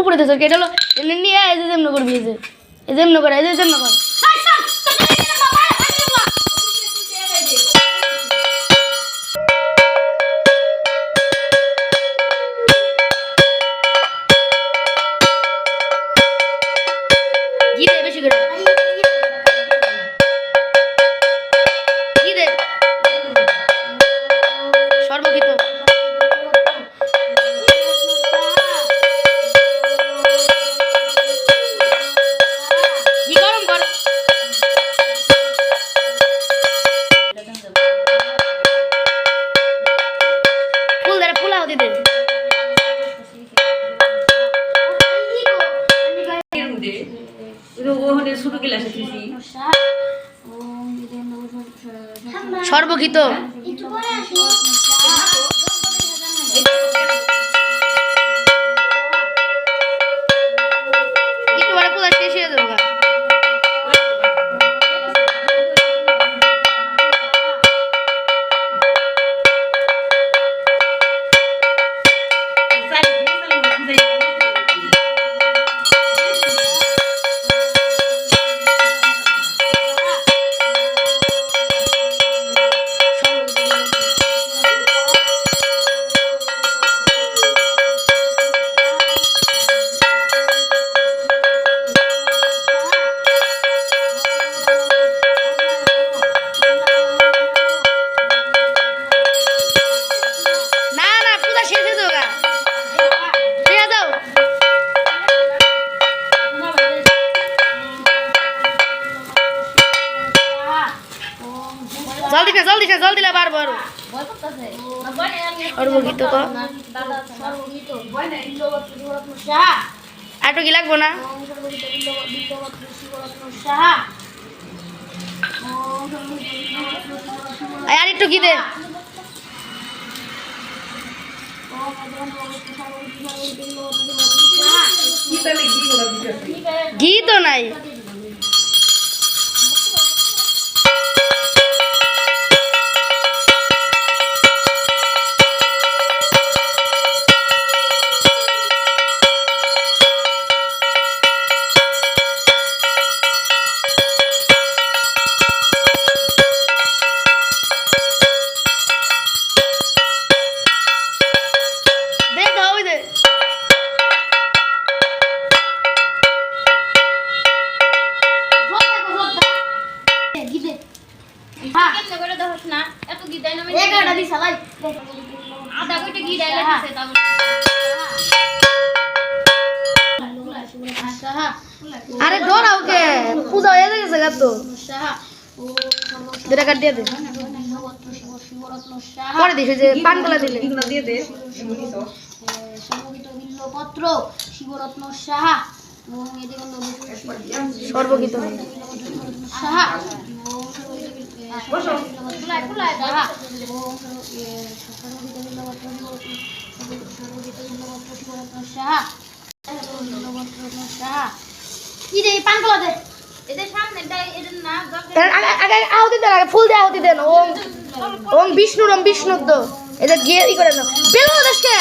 উপরে দেশ এটা হলো নিয়ে এই যে। এই যেমন করে এই কর। ছোট গিলাসে দিছি সর্বকিত জলদি খা জলদি খা জলদি লা বারবো আরও সর্বগীত ক আর একটু কি লাগবো না? আর আর একটু কি দে? ঘি তো নাই। আরে ধর ওকে পূজা হয়ে গেছে গা তো। দুটা কাট দিয়ে দে। পরে দিস যে পানগুলা দিলে। দিয়ে দে পত্র শিবরত্ন সাহা। সর্বগীত দে। আহুতি দেন ফুল দিয়ে আহুতি দেন। ওম ওম বিষ্ণুর ওম বিষ্ণুর দো এটা গিয়ে ই করে নাও। বেরো দেশকে